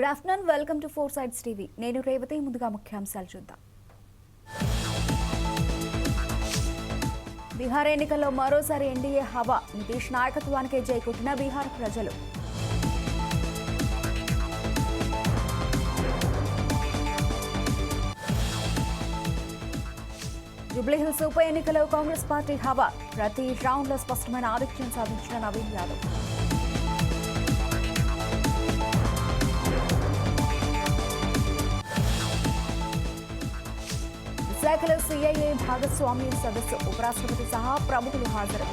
Good afternoon welcome to four sides TV నేను రేవతి ముందుగా ముఖ్యాంశాలు చూద్దాం. బీహార్ ఎన్నికల్లో మరోసారి ఎన్డీఏ హవా. నితీష్ నాయకత్వానికే జైకొట్టిన బీహార్ ప్రజలు. జూబ్లీహిల్స్ ఉప ఎన్నికలో కాంగ్రెస్ పార్టీ హవా. ప్రతి రౌండ్లో స్పష్టమైన ఆధిక్యం సాధించిన నవీన్ యాదవ్. విశాఖలో సిఐఏ భాగస్వామ్యం సదస్సు. ఉపరాష్ట్రపతి సహా ప్రముఖులు హాజరు.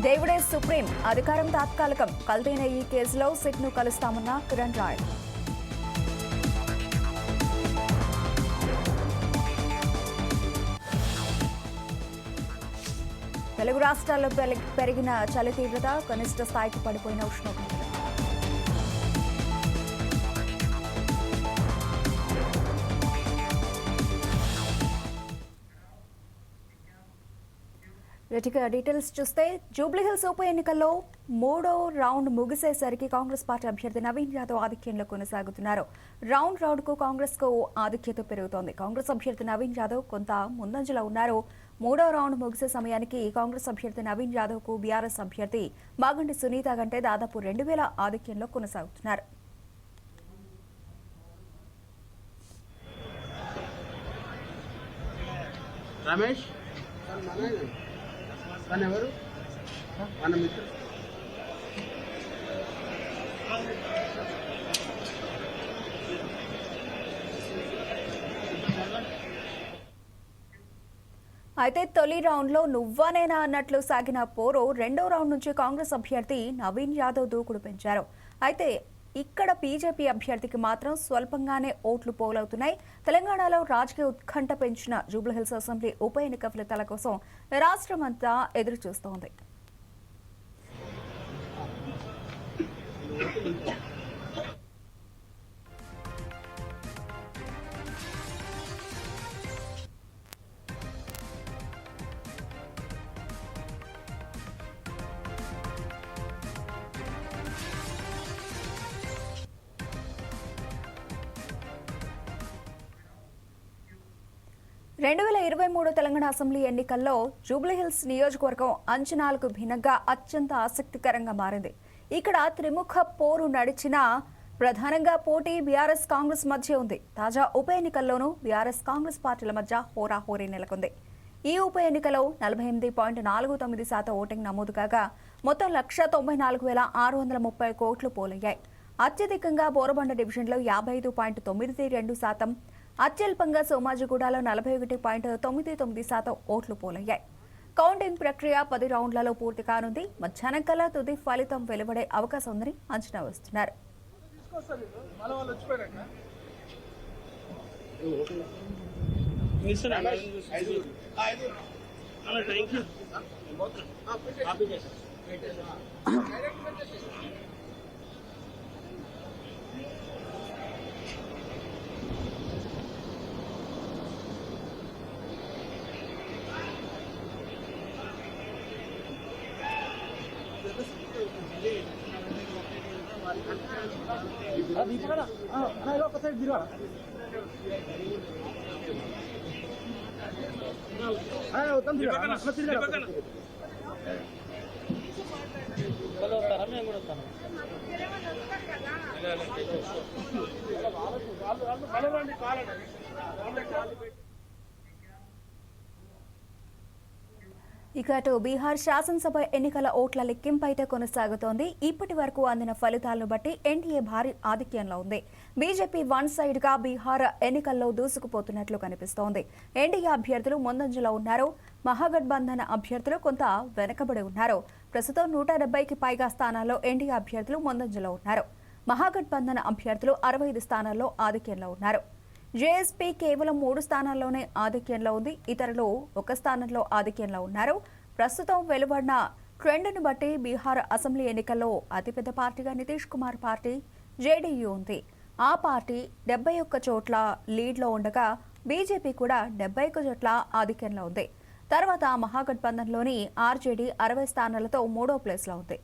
దేవుడే సుప్రీం. అధికారం తాత్కాలికం. కల్తీన ఈ కేసులో సిట్ను కలుస్తామన్న కిరణ్ రాయ్. తెలుగు రాష్ట్రాల్లో పెరిగిన చలి తీవ్రత కనిష్ట స్థాయికి పడిపోయిన ఉష్ణోగ్రతలు రెటిగా డీటెయిల్స్ చూస్తే జూబ్లీహిల్స్ ఉప ఎన్నికల్లో మూడో రౌండ్ ముగిసేసరికి కాంగ్రెస్ పార్టీ అభ్యర్థి నవీన్ యాదవ్ ఆధిక్యంలో కొనసాగుతున్నారు. రౌండ్ రౌండ్కు కాంగ్రెస్కు ఆధిక్యత పెరుగుతోంది. కాంగ్రెస్ అభ్యర్థి నవీన్ యాదవ్ కొంత ముందంజలో ఉన్నారు. మూడో రౌండ్ ముగిసే సమయానికి కాంగ్రెస్ అభ్యర్థి నవీన్ యాదవ్కు బీఆర్ఎస్ అభ్యర్థి మాగంటి సునీత కంటే దాదాపు రెండు వేల ఆధిక్యంలో కొనసాగుతున్నారు. రమేష్? మన అయితే తొలి రౌండ్లో నువ్వనేనా అన్నట్లు సాగిన పోరు రెండో రౌండ్ నుంచి కాంగ్రెస్ అభ్యర్థి నవీన్ యాదవ్ దూకుడు పెంచారు. అయితే ఇక్కడ బీజేపీ అభ్యర్థికి మాత్రం స్వల్పంగానే ఓట్లు పోలవుతున్నాయి. తెలంగాణలో రాజకీయ ఉత్కంఠ పెంచిన జూబ్లీహిల్స్ అసెంబ్లీ ఉప ఎన్నిక ఫలితాల కోసం రాష్ట్రమంతా ఎదురు చూస్తోంది రెండు వేల ఇరవై మూడు తెలంగాణ అసెంబ్లీ ఎన్నికల్లో జూబ్లీహిల్స్ నియోజకవర్గం అంచనాలకు భిన్నంగా అత్యంత ఆసక్తికరంగా మారింది. ఇక్కడ త్రిముఖ పోరు నడిచిన ప్రధానంగా పోటీ బీఆర్ఎస్ కాంగ్రెస్ మధ్య ఉంది. తాజా ఉప ఎన్నికల్లోనూ బీఆర్ఎస్ కాంగ్రెస్ పార్టీల మధ్య హోరాహోరీ నెలకొంది. ఈ ఉప ఎన్నికలో నలభై ఎనిమిది పాయింట్ నాలుగు తొమ్మిది శాతం ఓటింగ్ నమోదు కాగా మొత్తం లక్ష తొంభై నాలుగు వేల ఆరు వందల ముప్పై కోట్లు పోలయ్యాయి. అత్యధికంగా బోరబండ డివిజన్లో యాభై ఐదు పాయింట్ తొమ్మిది రెండు శాతం అత్యల్పంగా సోమాజిగూడలో నలభై ఒకటి పాయింట్ తొమ్మిది తొమ్మిది శాతం ఓట్లు పోలయ్యాయి. కౌంటింగ్ ప్రక్రియ పది రౌండ్లలో పూర్తి కానుంది. మధ్యాహ్నం కల్లా తుది ఫలితం వెలువడే అవకాశం ఉందని అంచనా వేస్తున్నారు. ఇక అటు బీహార్ శాసనసభ ఎన్నికల ఓట్ల లెక్కింపైతే కొనసాగుతోంది. ఇప్పటి వరకు అందిన ఫలితాలను బట్టి ఎన్డీఏ భారీ ఆధిక్యంలో ఉంది. బీజేపీ వన్ సైడ్గా బీహార్ ఎన్నికల్లో దూసుకుపోతున్నట్లు కనిపిస్తోంది. ఎన్డీఏ అభ్యర్థులు ముందంజలో ఉన్నారు. మహాగఠబంధన్ అభ్యర్థులు కొంత వెనకబడి ఉన్నారు. ప్రస్తుతం నూట డెబ్బైకి పైగా స్థానాల్లో ఎన్డీఏ అభ్యర్థులు ముందంజలో ఉన్నారు. మహాగఠబంధన్ అభ్యర్థులు అరవై ఐదు స్థానాల్లో ఆధిక్యంలో ఉన్నారు. జేఎస్పీ కేవలం మూడు స్థానాల్లోనే ఆధిక్యంలో ఉంది. ఇతరులు ఒక స్థానంలో ఆధిక్యంలో ఉన్నారు. ప్రస్తుతం వెలువడిన ట్రెండ్ను బట్టి బీహార్ అసెంబ్లీ ఎన్నికల్లో అతిపెద్ద పార్టీగా నితీష్ కుమార్ పార్టీ జేడీయూ ఉంది. ఆ పార్టీ డెబ్బై ఒక్క చోట్ల లీడ్లో ఉండగా బీజేపీ కూడా డెబ్బై ఒక్క చోట్ల ఆధిక్యంలో ఉంది. తర్వాత మహాగఠబంధన్లోని ఆర్జేడీ అరవై స్థానాలతో మూడో ప్లేస్లో ఉంది.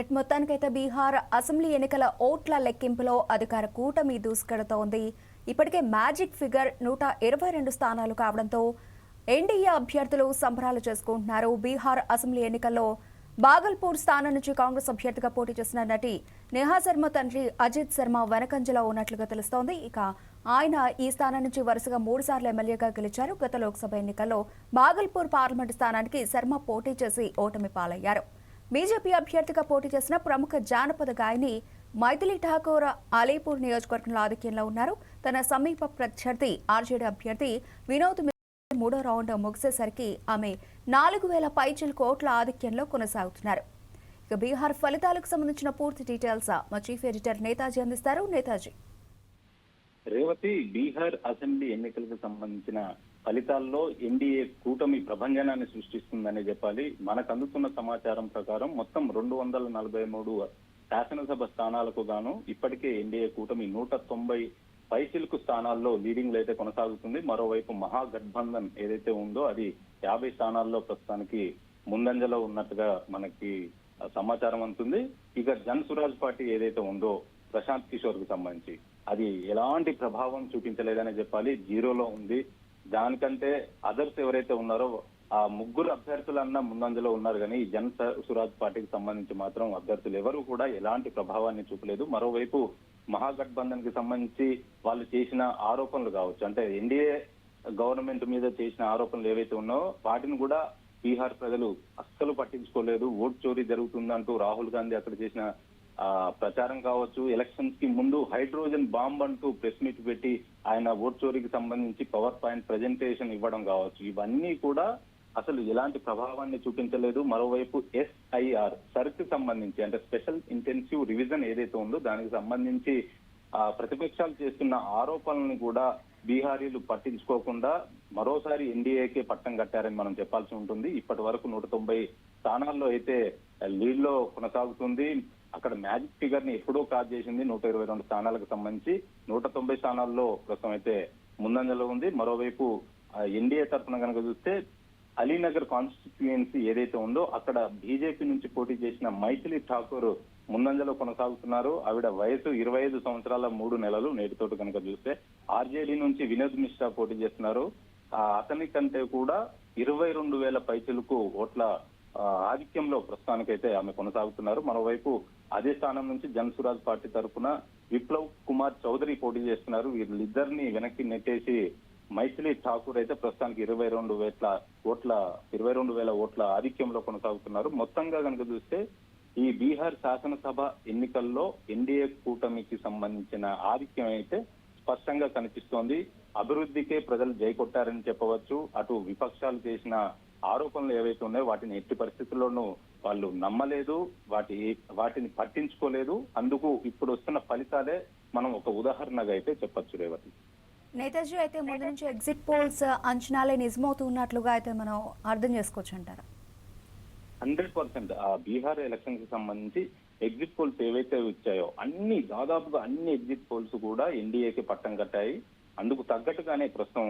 రెట్ మొత్తానికైతే బీహార్ అసెంబ్లీ ఎన్నికల ఓట్ల లెక్కింపులో అధికార కూటమి దూసుకెడుతోంది. ఇప్పటికే మ్యాజిక్ ఫిగర్ నూట ఇరవై రెండు స్థానాలు కావడంతో ఎన్డీఏ అభ్యర్థులు సంబరాలు చేసుకుంటున్నారు. బీహార్ అసెంబ్లీ ఎన్నికల్లో బాగల్పూర్ స్థానం నుంచి కాంగ్రెస్ అభ్యర్థిగా పోటీ చేసిన నటి నేహా శర్మ తండ్రి అజిత్ శర్మ వెనకంజలో ఉన్నట్లుగా తెలుస్తోంది. ఇక ఆయన ఈ స్థానం నుంచి వరుసగా మూడు సార్లు ఎమ్మెల్యేగా గెలిచారు. గత లోక్సభ ఎన్నికల్లో బాగల్పూర్ పార్లమెంటు స్థానానికి శర్మ పోటీ చేసి ఓటమి పాలయ్యారు. బీజేపీ అభ్యర్థిగా పోటీ చేసిన ప్రముఖ జానపద గాయని మైథిలి ఠాకూర్ అలీపూర్ నియోజకవర్గంలో ఆధిక్యంలో ఉన్నారు. తన సమీప ప్రత్యర్థి ఆర్జేడీ అభ్యర్థి వినోద్ మూడో రౌండ్ ముగిసేసరికి ఆమె నాలుగు వేల పైచిల్ కోట్ల ఆధిక్యంలో కొనసాగుతున్నారు. ఇక బీహార్ ఫలితాలకు సంబంధించిన పూర్తి డీటెయిల్స్ మా చీఫ్ ఎడిటర్ నేతాజీ అందిస్తారు. నేతాజీ. రేవతి బీహార్ అసెంబ్లీ ఎన్నికలకు సంబంధించిన ఫలితాల్లో ఎన్డీఏ కూటమి ప్రభంజనాన్ని సృష్టిస్తుందనే చెప్పాలి. మనకు అందుతున్న సమాచారం ప్రకారం మొత్తం రెండు వందల నలభై మూడు శాసనసభ స్థానాలకు గాను ఇప్పటికే ఎన్డీఏ కూటమి నూట తొంభై పైసిల్కు స్థానాల్లో లీడింగ్ అయితే కొనసాగుతుంది. మరోవైపు మహాగఠబంధన్ ఏదైతే ఉందో అది యాభై స్థానాల్లో ప్రస్తుతానికి ముందంజలో ఉన్నట్టుగా మనకి సమాచారం అందుతుంది. ఇక జన్ సురాజ్ పార్టీ ఏదైతే ఉందో ప్రశాంత్ కిషోర్కు సంబంధించి అది ఎలాంటి ప్రభావం చూపించలేదనే చెప్పాలి. జీరోలో ఉంది. దానికంటే అదర్స్ ఎవరైతే ఉన్నారో ఆ ముగ్గురు అభ్యర్థులన్నా ముందంజలో ఉన్నారు కానీ ఈ జన్ సురాజ్ పార్టీకి సంబంధించి మాత్రం అభ్యర్థులు ఎవరు కూడా ఎలాంటి ప్రభావాన్ని చూపలేదు. మరోవైపు మహాగఠబంధన్కి సంబంధించి వాళ్ళు చేసిన ఆరోపణలు కావచ్చు అంటే ఎన్డీఏ గవర్నమెంట్ మీద చేసిన ఆరోపణలు ఏవైతే ఉన్నాయో వాటిని కూడా బీహార్ ప్రజలు అస్సలు పట్టించుకోలేదు. ఓట్ చోరీ జరుగుతుందంటూ రాహుల్ గాంధీ అక్కడ చేసిన ప్రచారం కావచ్చు. ఎలక్షన్స్కి ముందు హైడ్రోజన్ బాంబ్ అంటూ ప్రెస్ మీట్ పెట్టి ఆయన ఓట్ చోరీకి సంబంధించి పవర్ పాయింట్ ప్రజెంటేషన్ ఇవ్వడం కావచ్చు. ఇవన్నీ కూడా అసలు ఎలాంటి ప్రభావాన్ని చూపించలేదు. మరోవైపు ఎస్ఐఆర్ సర్క్ సంబంధించి అంటే స్పెషల్ ఇంటెన్సివ్ రివిజన్ ఏదైతే ఉందో దానికి సంబంధించి ప్రతిపక్షాలు చేస్తున్న ఆరోపణలను కూడా బీహారీలు పట్టించుకోకుండా మరోసారి ఎన్డీఏకే పట్టం కట్టారని మనం చెప్పాల్సి ఉంటుంది. ఇప్పటి వరకు నూట తొంభై స్థానాల్లో అయితే లీడ్లో కొనసాగుతుంది. అక్కడ మ్యాజిక్ ఫిగర్ని ఎప్పుడో కాజ్ చేసింది నూట ఇరవై రెండు స్థానాలకు సంబంధించి. నూట తొంభై స్థానాల్లో ప్రస్తుతం అయితే ముందంజలో ఉంది. మరోవైపు ఎన్డీఏ తరఫున కనుక చూస్తే అలీనగర్ కాన్స్టిట్యుయెన్సీ ఏదైతే ఉందో అక్కడ బీజేపీ నుంచి పోటీ చేసిన మైథిలి ఠాకూర్ ముందంజలో కొనసాగుతున్నారు. ఆవిడ వయసు ఇరవై ఐదు సంవత్సరాల మూడు నెలలు. నేటితోటి కనుక చూస్తే ఆర్జేడీ నుంచి వినోద్ మిశ్రా పోటీ చేస్తున్నారు. అతని కంటే కూడా ఇరవై రెండు వేల పైచులకు ఓట్ల ఆధిక్యంలో ప్రస్తుతానికైతే ఆమె కొనసాగుతున్నారు. మరోవైపు అదే స్థానం నుంచి జన్సురాజ్ పార్టీ తరఫున విప్లవ్ కుమార్ చౌదరి పోటీ చేస్తున్నారు. వీళ్ళిద్దరిని వెనక్కి నెట్టేసి మైథిలి ఠాకూర్ అయితే ప్రస్తుతానికి ఇరవై రెండు వేల ఓట్ల ఇరవై రెండు వేల ఓట్ల ఆధిక్యంలో కొనసాగుతున్నారు. మొత్తంగా కనుక చూస్తే ఈ బీహార్ శాసనసభ ఎన్నికల్లో ఎన్డీఏ కూటమికి సంబంధించిన ఆధిక్యం అయితే స్పష్టంగా కనిపిస్తోంది. అభివృద్ధికే ప్రజలు జై కొట్టారని చెప్పవచ్చు. అటు విపక్షాలు చేసిన ఆరోపణలు ఏవైతే ఉన్నాయో వాటిని ఎట్టి పరిస్థితుల్లోనూ వాళ్ళు నమ్మలేదు. వాటి వాటిని పట్టించుకోలేదు. అందుకు ఇప్పుడు వస్తున్న ఫలితాలే మనం ఒక ఉదాహరణగా అయితే చెప్పొచ్చు రేవతి. నేతాజీ అయితే ముందు నుంచి ఎగ్జిట్ పోల్స్ అంచనాలే నిజమవుతున్నట్లుగా అయితే మనం అర్థం చేసుకోవచ్చు అంటారా? హండ్రెడ్ పర్సెంట్ ఆ బీహార్ ఎలక్షన్కి సంబంధించి ఎగ్జిట్ పోల్స్ ఏవైతే వచ్చాయో అన్ని దాదాపుగా అన్ని ఎగ్జిట్ పోల్స్ కూడా ఎన్డీఏకి పట్టం కట్టాయి. అందుకు తగ్గట్టుగానే ప్రస్తుతం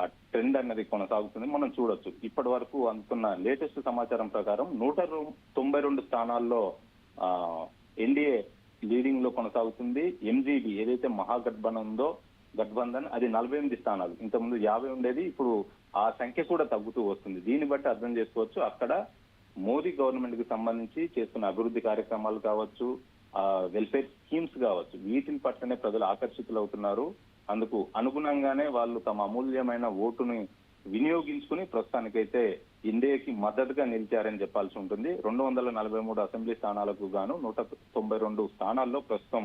ఆ ట్రెండ్ అన్నది కొనసాగుతుంది. మనం చూడొచ్చు. ఇప్పటి వరకు అందుతున్న లేటెస్ట్ సమాచారం ప్రకారం నూట తొంభై రెండు స్థానాల్లో ఆ ఎన్డీఏ లీడింగ్లో కొనసాగుతుంది. ఎంజీబీ ఏదైతే మహాగఠబంధన్ ఉందో గఠబంధన్ అది నలభై ఎనిమిది స్థానాలు. ఇంతకుముందు యాభై ఉండేది ఇప్పుడు ఆ సంఖ్య కూడా తగ్గుతూ వస్తుంది. దీన్ని బట్టి అర్థం చేసుకోవచ్చు. అక్కడ మోదీ గవర్నమెంట్కి సంబంధించి చేస్తున్న అభివృద్ధి కార్యక్రమాలు కావచ్చు వెల్ఫేర్ స్కీమ్స్ కావచ్చు వీటిని పట్లనే ప్రజలు ఆకర్షితులు అవుతున్నారు అందుకు అనుగుణంగానే వాళ్ళు తమ అమూల్యమైన ఓటుని వినియోగించుకుని ప్రస్తుతానికైతే ఇండియాకి మద్దతుగా నిలిచారని చెప్పాల్సి ఉంటుంది. రెండు వందల నలభై మూడు అసెంబ్లీ స్థానాలకు గాను నూట తొంభై రెండు స్థానాల్లో ప్రస్తుతం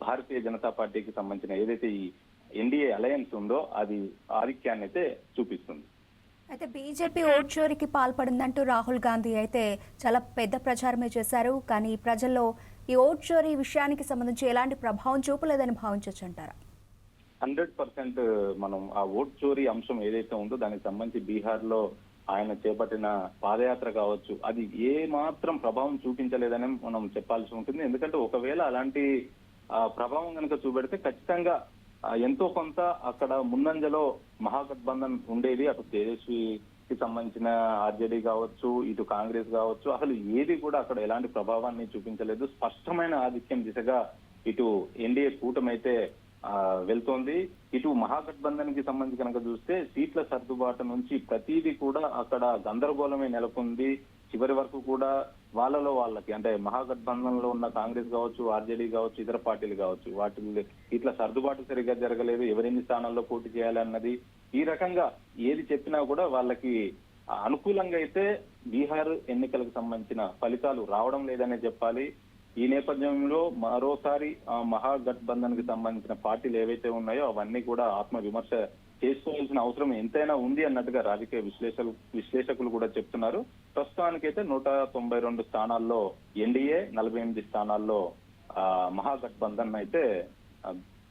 భారతీయ జనతా పార్టీకి సంబంధించిన ఏదైతే ఈ ఎన్డీఏ అలయన్స్ ఉందో అది ఆధిక్యాన్ని అయితే చూపిస్తుంది. అయితే బీజేపీ ఓట్ చోరీకి పాల్పడిందంటూ రాహుల్ గాంధీ అయితే చాలా పెద్ద ప్రచారమే చేశారు. కానీ ప్రజల్లో ఈ ఓట్ చోరీ విషయానికి సంబంధించి ఎలాంటి ప్రభావం చూపలేదని భావించవచ్చు అంటారా? హండ్రెడ్ పర్సెంట్ మనం ఆ ఓట్ చోరీ అంశం ఏదైతే ఉందో దానికి సంబంధించి బీహార్లో ఆయన చేపట్టిన పాదయాత్ర కావచ్చు అది ఏ మాత్రం ప్రభావం చూపించలేదని మనం చెప్పాల్సి ఉంటుంది. ఎందుకంటే ఒకవేళ అలాంటి ప్రభావం కనుక చూపెడితే ఖచ్చితంగా ఎంతో కొంత అక్కడ ముందంజలో మహాగఠబంధన్ ఉండేది అటు తేజస్వికి సంబంధించిన ఆర్జేడీ కావచ్చు ఇటు కాంగ్రెస్ కావచ్చు అసలు ఏది కూడా అక్కడ ఎలాంటి ప్రభావాన్ని చూపించలేదు. స్పష్టమైన ఆధిక్యం దిశగా ఇటు ఎన్డీఏ కూటమి అయితే ఆ, వెళ్తోంది. ఇటు మహాగఠబంధన్కి సంబంధించి కనుక చూస్తే సీట్ల సర్దుబాటు నుంచి ప్రతిదీ కూడా అక్కడ గందరగోళమే నెలకొంది. చివరి వరకు కూడా వాళ్ళలో వాళ్ళకి అంటే మహాగఠబంధనంలో ఉన్న కాంగ్రెస్ కావచ్చు ఆర్జేడీ కావచ్చు ఇతర పార్టీలు కావచ్చు వాటి ఇట్లా సర్దుబాటు సరిగ్గా జరగలేదు ఎవరెన్ని స్థానాల్లో పోటీ చేయాలన్నది ఈ రకంగా ఏది చెప్పినా కూడా వాళ్ళకి అనుకూలంగా అయితే బీహార్ ఎన్నికలకు సంబంధించిన ఫలితాలు రావడం లేదనే చెప్పాలి. ఈ నేపథ్యంలో మరోసారి ఆ మహాగఠబంధన్కి సంబంధించిన పార్టీలు ఏవైతే ఉన్నాయో అవన్నీ కూడా ఆత్మ విమర్శ చేసుకోవాల్సిన అవసరం ఎంతైనా ఉంది అన్నట్టుగా రాజకీయ విశ్లేషకులు విశ్లేషకులు కూడా చెప్తున్నారు. ప్రస్తుతానికైతే నూట తొంభై రెండు స్థానాల్లో ఎన్డీఏ నలభై ఎనిమిది స్థానాల్లో మహాగఠబంధన్ అయితే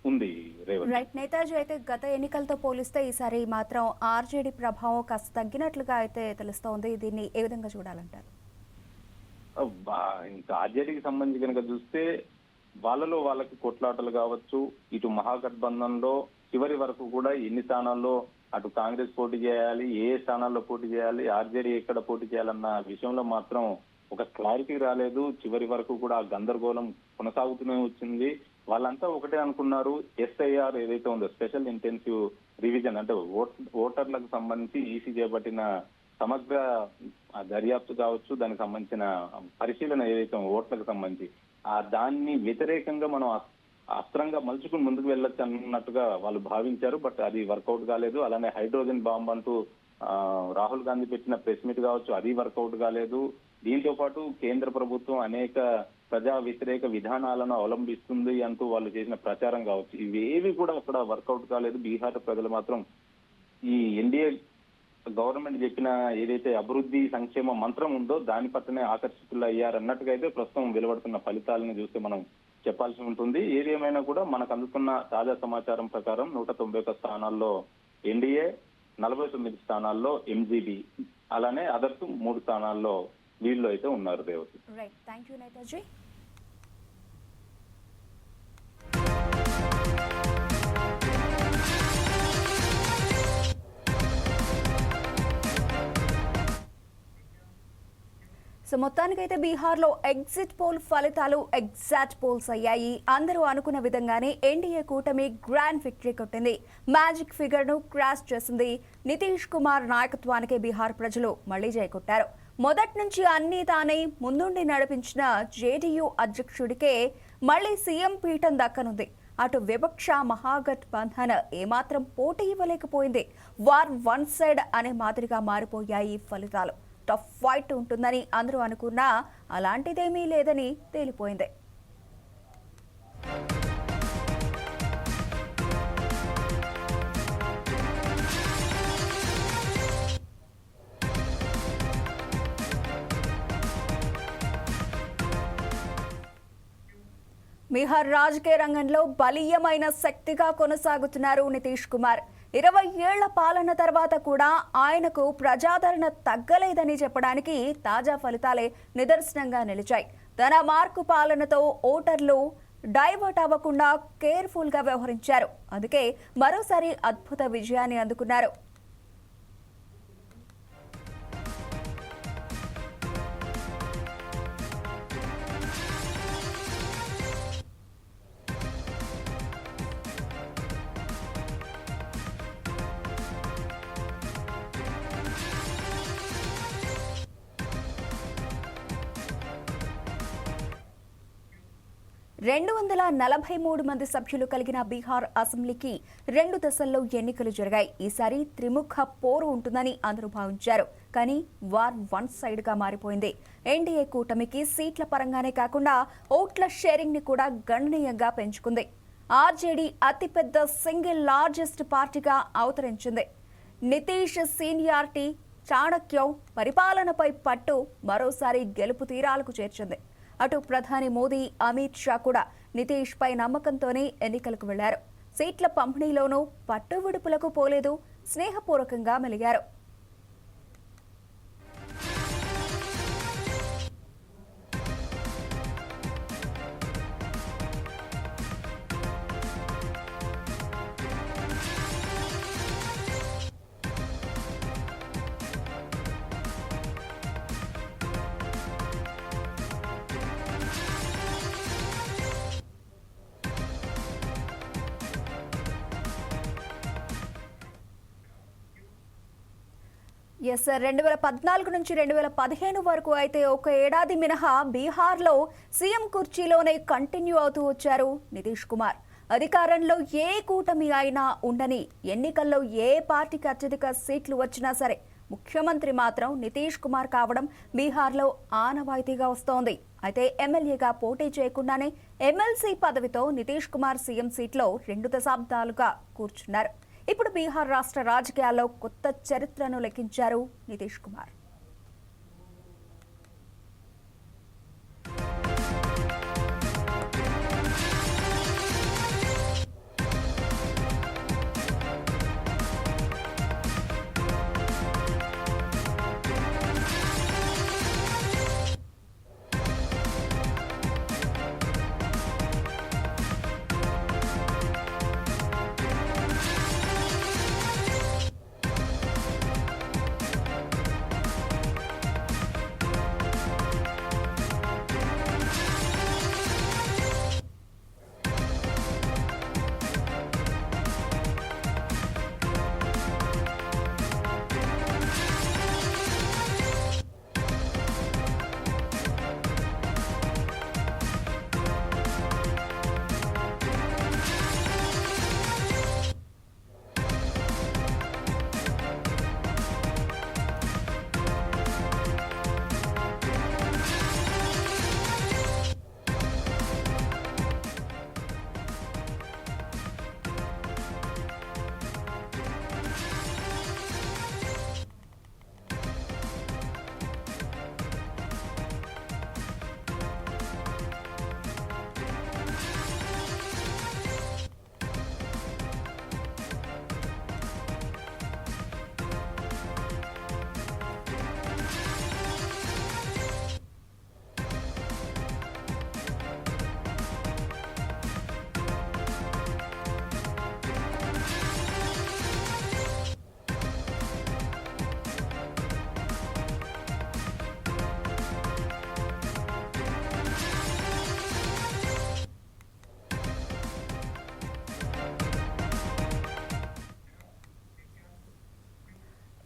ఉంది రైట్. నేతాజీ అయితే గత ఎన్నికలతో పోలిస్తే ఈసారి మాత్రం ఆర్జేడీ ప్రభావం కాస్త తగ్గినట్లుగా అయితే తెలుస్తోంది. దీన్ని ఏ విధంగా చూడాలంటారు? ఇంకా ఆర్జేడీకి సంబంధించి కనుక చూస్తే వాళ్ళలో వాళ్ళకి కొట్లాటలు కావచ్చు. ఇటు మహాగఠబంధన్లో చివరి వరకు కూడా ఎన్ని స్థానాల్లో అటు కాంగ్రెస్ పోటీ చేయాలి ఏ స్థానాల్లో పోటీ చేయాలి ఆర్జేడీ ఎక్కడ పోటీ చేయాలన్న విషయంలో మాత్రం ఒక క్లారిటీ రాలేదు. చివరి వరకు కూడా ఆ గందరగోళం కొనసాగుతూనే వచ్చింది. వాళ్ళంతా ఒకటే అనుకున్నారు. ఎస్ఐఆర్ ఏదైతే ఉందో స్పెషల్ ఇంటెన్సివ్ రివిజన్ అంటే ఓటర్లకు సంబంధించి ఈసీ చేపట్టిన సమగ్ర దర్యాప్తు కావచ్చు దానికి సంబంధించిన పరిశీలన ఏదైతే ఓట్లకు సంబంధించి ఆ దాన్ని వ్యతిరేకంగా మనం అస్త్రంగా మలుచుకుని ముందుకు వెళ్ళొచ్చు అన్నట్టుగా వాళ్ళు భావించారు బట్ అది వర్కౌట్ కాలేదు. అలానే హైడ్రోజన్ బాంబ్ అంటూ రాహుల్ గాంధీ పెట్టిన ప్రెస్ మీట్ కావచ్చు అది వర్కౌట్ కాలేదు. దీంతో పాటు కేంద్ర ప్రభుత్వం అనేక ప్రజా వ్యతిరేక విధానాలను అవలంబిస్తుంది అంటూ వాళ్ళు చేసిన ప్రచారం కావచ్చు. ఇవేవి కూడా అక్కడ వర్కౌట్ కాలేదు. బీహార్ ప్రజలు మాత్రం ఈ ఎన్డీఏ గవర్నమెంట్ చెప్పిన ఏదైతే అభివృద్ధి సంక్షేమ మంత్రం ఉందో దాని పట్లనే ఆకర్షితులు అయ్యారు అన్నట్టుగా అయితే ప్రస్తుతం వెలువడుతున్న ఫలితాలను చూస్తే మనం చెప్పాల్సి ఉంటుంది. ఏది ఏమైనా కూడా మనకు అందుతున్న తాజా సమాచారం ప్రకారం నూట తొంభై ఒక్క స్థానాల్లో ఎన్డీఏ నలభై తొమ్మిది స్థానాల్లో ఎంజీబీ అలానే అదర్స్ మూడు స్థానాల్లో వీళ్ళు అయితే ఉన్నారు దేవతి రైట్ థ్యాంక్ యూ సో మొత్తానికైతే బీహార్లో ఎగ్జిట్ పోల్ ఫలితాలు ఎగ్జాక్ట్ పోల్స్ అయ్యాయి. అందరూ అనుకున్న విధంగానే ఎన్డీఏ కూటమి గ్రాండ్ విక్టరీ కొట్టింది. మ్యాజిక్ ఫిగర్ను క్రాష్ చేసింది. నితీష్ కుమార్ నాయకత్వానికి బీహార్ ప్రజలు మళ్ళీ జయకొట్టారు మొదటి నుంచి అన్నీ తానే ముందుండి నడిపించిన జేడీయూ అధ్యక్షుడికే మళ్ళీ సీఎం పీఠం దక్కనుంది. అటు వివక్ష మహాగఠబంధన్ ఏమాత్రం పోటీ ఇవ్వలేకపోయింది. వార్ వన్ సైడ్ అనే మాదిరిగా మారిపోయాయి ఈ ఫలితాలు. టఫ్ ఫైట్ ఉంటుందని అందరూ అనుకున్నా అలాంటిదేమీ లేదని తేలిపోయింది. బీహార్ రాజకీయ రంగంలో బలీయమైన శక్తిగా కొనసాగుతున్నారు నితీష్ కుమార్. ఇరవై ఏళ్ళ పాలన తర్వాత కూడా ఆయనకు ప్రజాదరణ తగ్గలేదని చెప్పడానికి తాజా ఫలితాలే నిదర్శనంగా నిలిచాయి. తన మార్కు పాలనతో ఓటర్లు డైవర్ట్ అవ్వకుండా కేర్ఫుల్గా వ్యవహరించారు. అందుకే మరోసారి అద్భుత విజయాన్ని అందుకున్నారు. రెండు వందల నలభై మూడు మంది సభ్యులు కలిగిన బీహార్ అసెంబ్లీకి రెండు దశల్లో ఎన్నికలు జరిగాయి. ఈసారి త్రిముఖ పోరు ఉంటుందని అందరూ భావించారు. కానీ వార్ వన్ సైడ్గా మారిపోయింది. ఎన్డీఏ కూటమికి సీట్ల పరంగానే కాకుండా ఓట్ల షేరింగ్ని కూడా గణనీయంగా పెంచుకుంది. ఆర్జేడీ అతిపెద్ద సింగిల్ లార్జెస్ట్ పార్టీగా అవతరించింది. నితీష్ సీనియారిటీ చాణక్యం పరిపాలనపై పట్టు మరోసారి గెలుపు తీరాలకు చేర్చింది. అటు ప్రధాని మోదీ అమిత్ షా కూడా నితీష్ పై నమ్మకంతోనే ఎన్నికలకు వెళ్ళారు. సీట్ల పంపిణీలోనూ పట్టు విడుపులకు పోలేదు. స్నేహపూర్వకంగా మెలిగారు. ఎస్ సార్ రెండు వేల పద్నాలుగు నుంచి రెండు వేల పదిహేను వరకు అయితే ఒక ఏడాది మినహా బీహార్లో సీఎం కుర్చీలోనే కంటిన్యూ అవుతూ వచ్చారు నితీష్ కుమార్. అధికారంలో ఏ కూటమి అయినా ఉండని ఎన్నికల్లో ఏ పార్టీకి అత్యధిక సీట్లు వచ్చినా సరే ముఖ్యమంత్రి మాత్రం నితీష్ కుమార్ కావడం బీహార్లో ఆనవాయితీగా వస్తోంది. అయితే ఎమ్మెల్యేగా పోటీ చేయకుండానే ఎమ్మెల్సీ పదవితో నితీష్ కుమార్ సీఎం సీట్లో రెండు దశాబ్దాలుగా కూర్చున్నారు. ఇప్పుడు బీహార్ రాష్ట్ర రాజకీయాల్లో కొత్త చరిత్రను లెక్కించారు నితీష్ కుమార్.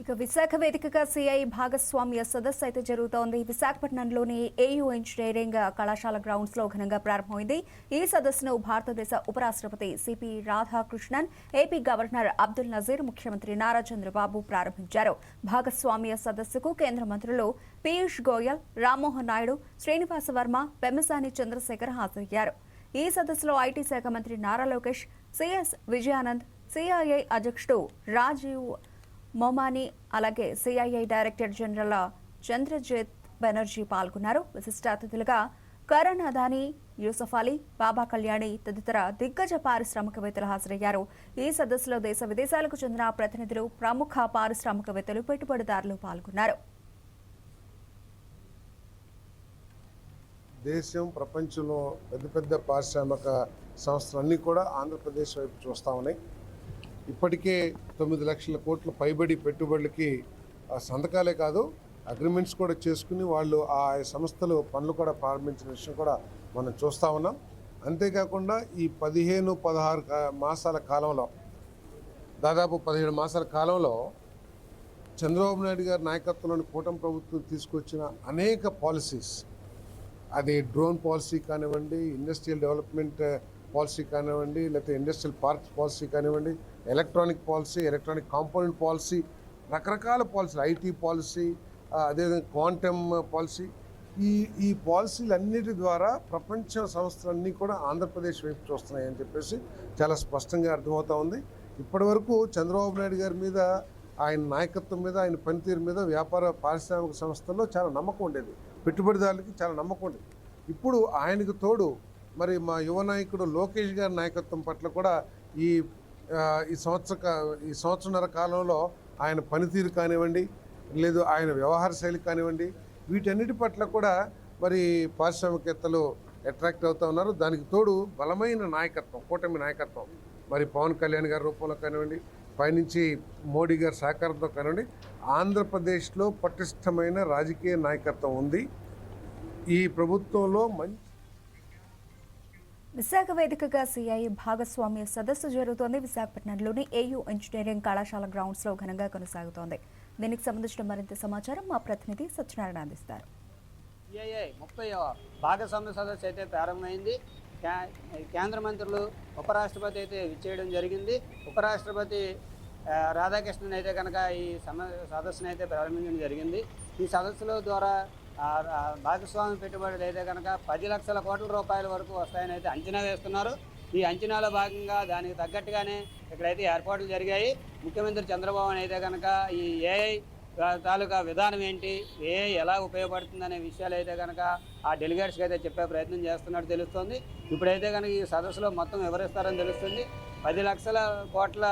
ఇక విశాఖ వేదికగా సిఐ భాగస్వామ్య సదస్సు అయితే జరుగుతోంది. విశాఖపట్నంలోని ఏయూ ఇంజనీరింగ్ కళాశాల గ్రౌండ్స్లో ఘనంగా ప్రారంభమైంది. ఈ సదస్సును భారతదేశ ఉపరాష్ట్రపతి CP Radhakrishnan AP governor Abdul Nazeer ముఖ్యమంత్రి నారా చంద్రబాబు ప్రారంభించారు. భాగస్వామ్య సదస్సుకు కేంద్ర మంత్రులు పీయూష్ గోయల్ రామ్మోహన్ నాయుడు శ్రీనివాస వర్మ పెమ్మసాని చంద్రశేఖర్ హాజరయ్యారు. ఈ సదస్సులో ఐటీ శాఖ మంత్రి నారా లోకేష్ సిఎస్ విజయానంద్ సిఐఐ అధ్యక్షుడు రాజీవ్ మొమాని అలాగే CII director general Chandrajit Banerjee పాల్గొన్నారు. విశిష్ట అతిథులుగా కరణ్ అదానీ యూసఫ్ అలీ బాబా కళ్యాణి తదితర దిగ్గజ పారిశ్రామికవేత్తలు హాజరయ్యారు. ఈ సదస్సులో దేశ విదేశాలకు చెందిన ప్రతినిధులు ప్రముఖ పారిశ్రామికవేత్తలు పెట్టుబడిదారులు పాల్గొన్నారు. దేశం ప్రపంచంలో పెద్ద పెద్ద పారిశ్రామిక సంస్థలన్నీ కూడా ఆంధ్రప్రదేశ్ వైపు చూస్తా ఉన్నాయి. ఇప్పటికే తొమ్మిది లక్షల కోట్ల పైబడి పెట్టుబడులకి ఆ సంతకాలే కాదు అగ్రిమెంట్స్ కూడా చేసుకుని వాళ్ళు ఆ సంస్థలు పనులు కూడా ప్రారంభించిన విషయం కూడా మనం చూస్తూ ఉన్నాం. అంతేకాకుండా ఈ పదిహేను పదహారు మాసాల కాలంలో దాదాపు పదిహేడు మాసాల కాలంలో చంద్రబాబు నాయుడు గారి నాయకత్వంలోని కూటమి ప్రభుత్వం తీసుకొచ్చిన అనేక పాలసీస్ అది డ్రోన్ పాలసీ కానివ్వండి ఇండస్ట్రియల్ డెవలప్మెంట్ పాలసీ కానివ్వండి లేకపోతే ఇండస్ట్రియల్ పార్క్స్ పాలసీ కానివ్వండి electronic policy electronic component policy రకరకాల పాలసీలు ఐటీ పాలసీ అదేవిధంగా క్వాంటమ్ పాలసీ. ఈ ఈ పాలసీలన్నిటి ద్వారా ప్రపంచ సంస్థలన్నీ కూడా ఆంధ్రప్రదేశ్ వైపు చూస్తున్నాయని చెప్పేసి చాలా స్పష్టంగా అర్థమవుతా ఉంది. ఇప్పటివరకు చంద్రబాబు నాయుడు గారి మీద ఆయన నాయకత్వం మీద ఆయన పనితీరు మీద వ్యాపార పారిశ్రామిక సంస్థల్లో చాలా నమ్మకం ఉండేది. పెట్టుబడిదారులకి చాలా నమ్మకం ఉండేది. ఇప్పుడు ఆయనకు తోడు మరి మా యువ నాయకుడు లోకేష్ గారి నాయకత్వం పట్ల కూడా ఈ ఈ సంవత్సర ఈ సంవత్సరన్నర కాలంలో ఆయన పనితీరు కానివ్వండి లేదు ఆయన వ్యవహార శైలి కానివ్వండి వీటన్నిటి పట్ల కూడా మరి పారిశ్రామికేత్తలు అట్రాక్ట్ అవుతూ ఉన్నారు. దానికి తోడు బలమైన నాయకత్వం కూటమి నాయకత్వం. మరి పవన్ కళ్యాణ్ గారి రూపంలో కానివ్వండి పైనుంచి మోడీ గారి సహకారంతో కానివ్వండి ఆంధ్రప్రదేశ్లో పటిష్టమైన రాజకీయ నాయకత్వం ఉంది. ఈ ప్రభుత్వంలో మంచి విశాఖ వేదికగా సిఐ భాగస్వామ్య సదస్సు జరుగుతోంది. విశాఖపట్నంలోని ఏయూ ఇంజనీరింగ్ కళాశాల గ్రౌండ్స్లో ఘనంగా కొనసాగుతోంది. దీనికి సంబంధించిన మరింత సమాచారం మా ప్రతినిధి సత్యనారాయణ అందిస్తారు. ముప్పై భాగస్వామ్య సదస్సు అయితే ప్రారంభమైంది. కే- కేంద్ర మంత్రులు ఉపరాష్ట్రపతి అయితే విచ్చేయడం జరిగింది. ఉపరాష్ట్రపతి రాధాకృష్ణన్ అయితే కనుక ఈ సమ సదస్సును అయితే ప్రారంభించడం జరిగింది. ఈ సదస్సుల ద్వారా భాగస్వామి పెట్టుబడులు అయితే కనుక పది లక్షల కోట్ల రూపాయల వరకు వస్తాయని అయితే అంచనా వేస్తున్నారు. ఈ అంచనాలో భాగంగా దానికి తగ్గట్టుగానే ఇక్కడైతే ఏర్పాట్లు జరిగాయి. ముఖ్యమంత్రి చంద్రబాబు అయితే కనుక ఈ ఏఐ తాలూకా విధానం ఏంటి ఏ ఎలా ఉపయోగపడుతుంది అనే విషయాలు అయితే కనుక ఆ డెలిగేట్స్కి అయితే చెప్పే ప్రయత్నం చేస్తున్నట్టు తెలుస్తుంది. ఇప్పుడైతే కనుక ఈ సదస్సులో మొత్తం వివరిస్తారని తెలుస్తుంది. పది లక్షల కోట్ల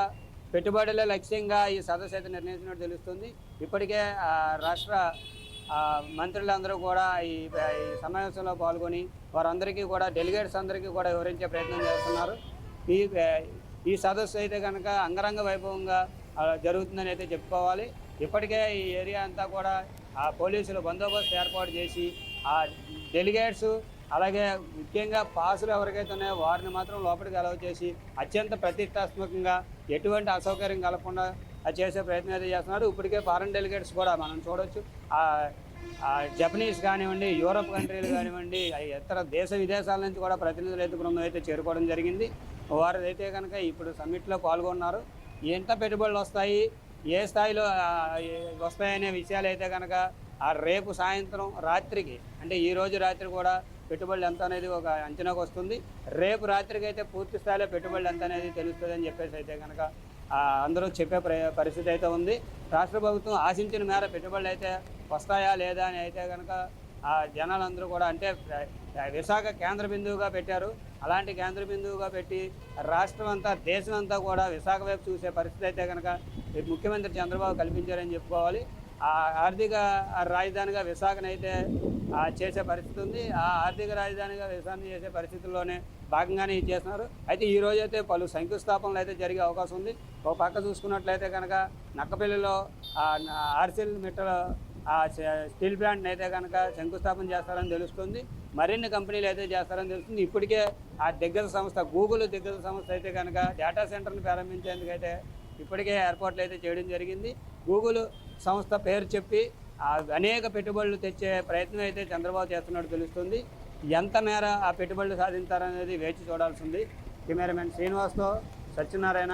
పెట్టుబడుల లక్ష్యంగా ఈ సదస్సు అయితే నిర్ణయించినట్టు తెలుస్తుంది. ఇప్పటికే రాష్ట్ర మంత్రులందరూ కూడా ఈ సమావేశంలో పాల్గొని వారందరికీ కూడా డెలిగేట్స్ అందరికీ కూడా వివరించే ప్రయత్నం చేస్తున్నారు. ఈ ఈ సదస్సు అయితే కనుక అంగరంగ వైభవంగా జరుగుతుందని అయితే చెప్పుకోవాలి. ఇప్పటికే ఈ ఏరియా అంతా కూడా ఆ పోలీసులు బందోబస్తు ఏర్పాటు చేసి ఆ డెలిగేట్స్ అలాగే ముఖ్యంగా పాసులు ఎవరికైతే ఉన్నాయో వారిని మాత్రం లోపలికి అలవ్ చేసి అత్యంత ప్రతిష్టాత్మకంగా ఎటువంటి అసౌకర్యం కలగకుండా అది చేసే ప్రయత్నం అయితే చేస్తున్నారు. ఇప్పటికే ఫారెన్ డెలిగేట్స్ కూడా మనం చూడవచ్చు ఆ జపనీస్ కానివ్వండి యూరప్ కంట్రీలు కానివ్వండి ఇతర దేశ విదేశాల నుంచి కూడా ప్రతినిధులు అయితే బృందం అయితే చేరుకోవడం జరిగింది. వారు అయితే కనుక ఇప్పుడు సమ్మిట్లో పాల్గొన్నారు. ఎంత పెట్టుబడులు వస్తాయి? ఏ స్థాయిలో వస్తాయనే విషయాలు అయితే కనుక ఆ రేపు సాయంత్రం రాత్రికి అంటే ఈ రోజు రాత్రి కూడా పెట్టుబడులు ఎంత అనేది ఒక అంచనాకు వస్తుంది. రేపు రాత్రికి అయితే పూర్తి స్థాయిలో పెట్టుబడులు ఎంత అనేది తెలుస్తుంది అని చెప్పేసి అయితే కనుక అందరూ చెప్పే ప్ర- పరిస్థితి అయితే ఉంది. రాష్ట్ర ప్రభుత్వం ఆశించిన మేర పెట్టుబడులు అయితే వస్తాయా లేదా అని అయితే కనుక ఆ జనాలందరూ కూడా అంటే విశాఖ కేంద్ర బిందువుగా పెట్టారు. అలాంటి కేంద్ర బిందువుగా పెట్టి రాష్ట్రం అంతా దేశం అంతా కూడా విశాఖ వైపు చూసే పరిస్థితి అయితే కనుక ముఖ్యమంత్రి చంద్రబాబు కల్పించారని చెప్పుకోవాలి. ఆ ఆర్థిక రాజధానిగా విశాఖనైతే చేసే పరిస్థితి ఉంది. ఆ ఆర్థిక రాజధానిగా విశాఖను చేసే పరిస్థితుల్లోనే భాగంగానే ఇది చేస్తున్నారు. అయితే ఈ రోజు అయితే పలు శంకుస్థాపనలు అయితే జరిగే అవకాశం ఉంది. ఒక పక్క చూసుకున్నట్లయితే కనుక నక్కపల్లిలో ఆర్సిల్ మిట్టల ఆ స్టీల్ ప్లాంట్ అయితే కనుక శంకుస్థాపన చేస్తారని తెలుస్తుంది. మరిన్ని కంపెనీలు అయితే చేస్తారని తెలుస్తుంది. ఇప్పటికే ఆ దిగ్గజ సంస్థ గూగుల్ దిగ్గజ సంస్థ అయితే కనుక డేటా సెంటర్ని ప్రారంభించేందుకైతే ఇప్పటికే ఏర్పాట్లు అయితే చేయడం జరిగింది. గూగుల్ సంస్థ పేరు చెప్పి అనేక పెట్టుబడులు తెచ్చే ప్రయత్నం అయితే చంద్రబాబు చేస్తున్నట్టు తెలుస్తుంది. ఎంత మేర ఆ పెట్టుబడులు సాధించారనేది వేచి చూడాల్సింది cameraman శ్రీనివాస్తో Satyanarayana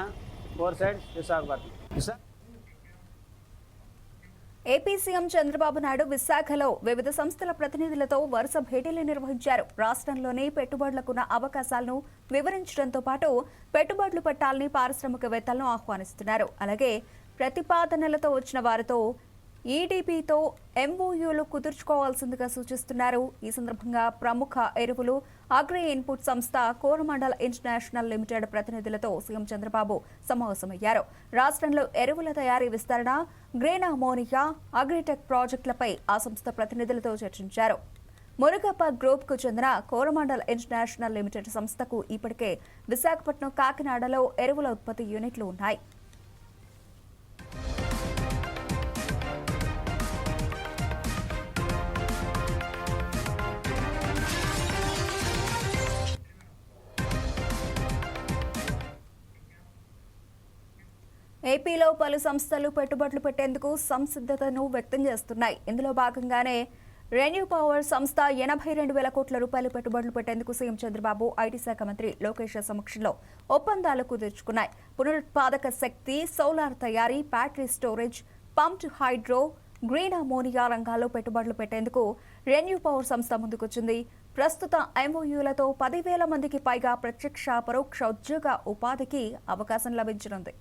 four side Visakhapatnam. Visakha AP CM Chandrababu Naidu విశాఖలో వివిధ సంస్థల ప్రతినిధులతో వరుస భేటీలు నిర్వహించారు. రాష్ట్రంలోని పెట్టుబడులకున్న అవకాశాలను వివరించడంతో పాటు పెట్టుబడులు పెట్టాలని పారిశ్రామికవేత్తలను ఆహ్వానిస్తున్నారు. అలాగే ప్రతిపాదనలతో వచ్చిన వారితో ఈడీపీతో ఎంఓయూలు కుదుర్చుకోవాల్సిందిగా సూచిస్తున్నారు. ఈ సందర్భంగా ప్రముఖ ఎరువులు అగ్రి ఇన్పుట్ సంస్థ కోరమండల్ ఇంటర్నేషనల్ లిమిటెడ్ ప్రతినిధులతో సీఎం చంద్రబాబు సమావేశమయ్యారు. రాష్ట్రంలో ఎరువుల తయారీ విస్తరణ గ్రీన్ అమోనియా అగ్రిటెక్ ప్రాజెక్టులపై ఆ సంస్థ ప్రతినిధులతో చర్చించారు. మురుగప్ప గ్రూప్కు చెందిన కోరమండల్ ఇంటర్నేషనల్ లిమిటెడ్ సంస్థకు ఇప్పటికే విశాఖపట్నం కాకినాడలో ఎరువుల ఉత్పత్తి యూనిట్లు ఉన్నాయి. ఏపీలో పలు సంస్థలు పెట్టుబడులు పెట్టేందుకు సంసిద్ధతను వ్యక్తం చేస్తున్నాయి. ఇందులో భాగంగానే రెన్యూ పవర్ సంస్థ ఎనభై రెండు వేల కోట్ల రూపాయలు పెట్టుబడులు పెట్టేందుకు సీఎం చంద్రబాబు ఐటీ శాఖ మంత్రి లోకేష్ సమక్షంలో ఒప్పందాలు కుదుర్చుకున్నాయి. పునరుత్పాదక శక్తి సోలార్ తయారీ battery storage pumped hydro green ammonia రంగాల్లో పెట్టుబడులు పెట్టేందుకు రెన్యూ పవర్ సంస్థ ముందుకొచ్చింది. ప్రస్తుత ఎంఓయూలతో పదివేల మందికి పైగా ప్రత్యక్ష పరోక్ష ఉద్యోగ ఉపాధికి అవకాశం లభించనుంది.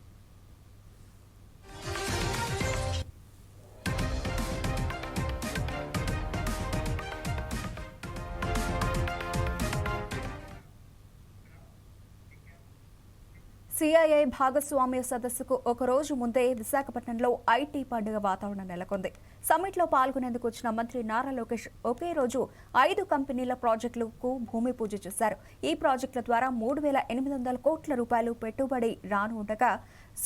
సిఐఐ భాగస్వామ్య సదస్సుకు ఒక రోజు ముందే విశాఖపట్నంలో ఐటీ పండుగ వాతావరణం నెలకొంది. సమ్మిట్లో పాల్గొనేందుకు వచ్చిన మంత్రి నారా లోకేష్ ఒకే రోజు ఐదు కంపెనీల ప్రాజెక్టులకు భూమి పూజ చేశారు. ఈ ప్రాజెక్టుల ద్వారా మూడు వేల ఎనిమిది వందల కోట్ల రూపాయలు పెట్టుబడి రాను ఉండగా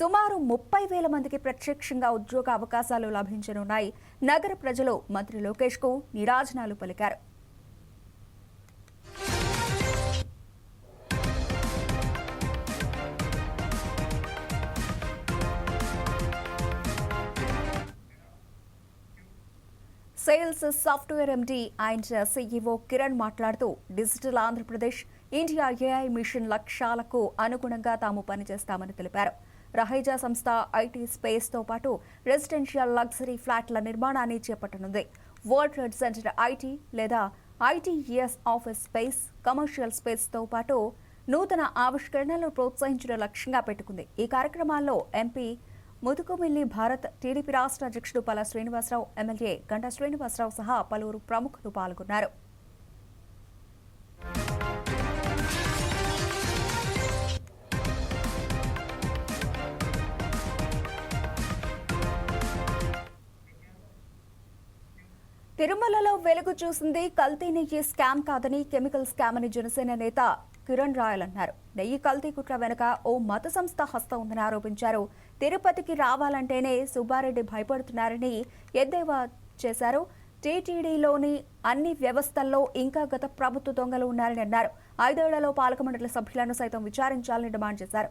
సుమారు ముప్పై వేల మందికి ప్రత్యక్షంగా ఉద్యోగ అవకాశాలు లభించనున్నాయి. నగర ప్రజలు మంత్రి లోకేష్కు నిరాజనాలు పలికారు. Sales software MD and CEO Kiran మాట్లాడుతూ digital Andhra Pradesh India AI mission లక్ష్యాలకు అనుగుణంగా తాము పనిచేస్తామని తెలిపారు. రహైజా సంస్థ ఐటీ స్పేస్తో పాటు రెసిడెన్షియల్ లగ్జరీ ఫ్లాట్ల నిర్మాణాన్ని చేపట్టనుంది. వరల్డ్ ట్రేడ్ సెంటర్ ఐటీ లేదా ఐటీఈఎస్ ఆఫీస్ స్పేస్ కమర్షియల్ స్పేస్తో పాటు నూతన ఆవిష్కరణలను ప్రోత్సహించడం లక్ష్యంగా పెట్టుకుంది. ఈ కార్యక్రమాల్లో ఎంపీ ముదుకుమిల్లి భారత్ టీడీపీ రాష్ట్ర అధ్యక్షుడు పల శ్రీనివాసరావు ఎమ్మెల్యే గంటా శ్రీనివాసరావు సహా పలువురు ప్రముఖులు పాల్గొన్నారు. తిరుమలలో వెలుగు చూసింది కల్తీ నెయ్యి స్కామ్ కాదని కెమికల్ స్కామ్ అని జనసేన నేత కిరణ్ రాయల్ అన్నారు. నెయ్యి కల్తీ కుట్ర వెనుక ఓ మత సంస్థ హస్తం ఉందని ఆరోపించారు. తిరుపతికి రావాలంటేనే సుబ్బారెడ్డి భయపడుతున్నారని ఎద్దేవా చేశారు. టీటీడీలోని అన్ని వ్యవస్థల్లో ఇంకా గత ప్రభుత్వ దొంగలు ఉన్నారని అన్నారు. ఐదేళ్ళలో పాలక మండలి సభ్యులను సైతం విచారించాలని డిమాండ్ చేశారు.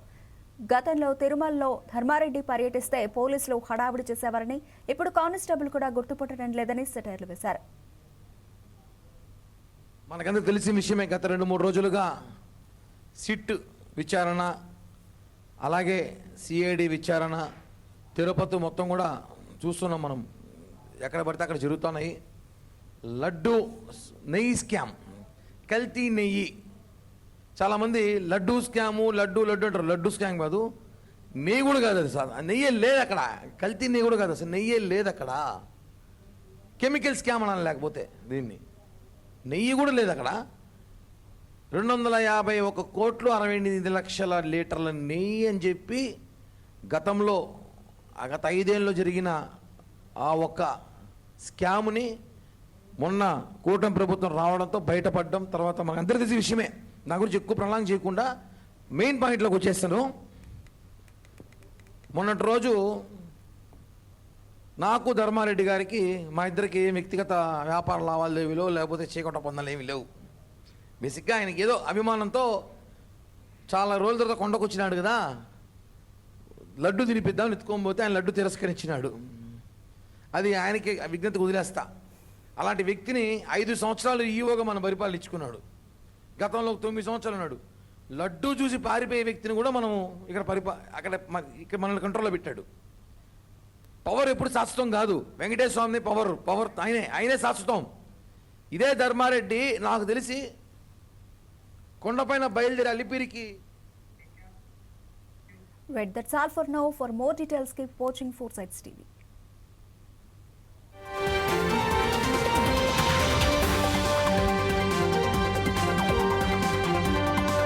గతంలో తిరుమలలో ధర్మారెడ్డి పర్యటిస్తే పోలీసులు హడావిడి చేసేవారని ఇప్పుడు కానిస్టేబుల్ కూడా గుర్తుపట్టడం లేదని సెటైర్లు వేశారు. మనకందరూ తెలిసిన విషయమే గత రెండు మూడు రోజులుగా సిట్ విచారణ అలాగే సిఐడి విచారణ తిరుపతి మొత్తం కూడా చూస్తున్నాం మనం. ఎక్కడ పడితే అక్కడ జరుగుతున్నాయి. లడ్డు నెయ్యి స్కామ్ కల్తీ నెయ్యి. చాలామంది లడ్డు స్కాము లడ్డు లడ్డు అంటారు. లడ్డు స్కామ్ కాదు నెయ్యి కూడా కాదు అది సార్. నెయ్యే లేదు అక్కడ. కల్తీ నెయ్యి కూడా కాదు అసలు. నెయ్యే లేదు అక్కడ. కెమికల్ స్కామ్ అనాలి లేకపోతే దీన్ని. నెయ్యి కూడా లేదు అక్కడ. రెండు వందల యాభై ఒక కోట్లు అరవై ఎనిమిది లక్షల లీటర్ల నెయ్యి అని చెప్పి గతంలో ఆ గత ఐదేళ్ళలో జరిగిన ఆ ఒక్క స్కామ్ని మొన్న కూటమి ప్రభుత్వం రావడంతో బయటపడడం తర్వాత మనకు అందరికీ తెలిసి విషయమే. నా గురించి ఎక్కువ ప్రణాళిక చేయకుండా మెయిన్ పాయింట్లోకి వచ్చేస్తాను. మొన్నటి రోజు నాకు ధర్మారెడ్డి గారికి మా ఇద్దరికి వ్యక్తిగత వ్యాపార లావాదేవీలో లేకపోతే చీకట పొందలు లేవు. బేసిక్గా ఆయనకి ఏదో అభిమానంతో చాలా రోజుల తర్వాత కొండకొచ్చినాడు కదా. లడ్డు తినిపిద్దాం ఎత్తుకోకపోతే ఆయన లడ్డు తిరస్కరించినాడు. అది ఆయనకి విజ్ఞత వదిలేస్తా. అలాంటి వ్యక్తిని ఐదు సంవత్సరాలు ఈవోగా మన పరిపాలించుకున్నాడు. గతంలో తొమ్మిది సంవత్సరాలు ఉన్నాడు. లడ్డు చూసి పారిపోయే వ్యక్తిని కూడా మనము ఇక్కడ పరిపా అక్కడ ఇక్కడ మనల్ని కంట్రోల్లో పెట్టాడు. పవర్ ఎప్పుడు శాశ్వతం కాదు. వెంకటేశ్వర స్వామిని పవర్ పవర్ ఆయనే ఆయనే శాశ్వతం. ఇదే ధర్మారెడ్డి నాకు తెలిసి కొండపైన బయలుదేరి అలిపిరికి Wait, that's all for now. For more details, keep watching Foresights TV.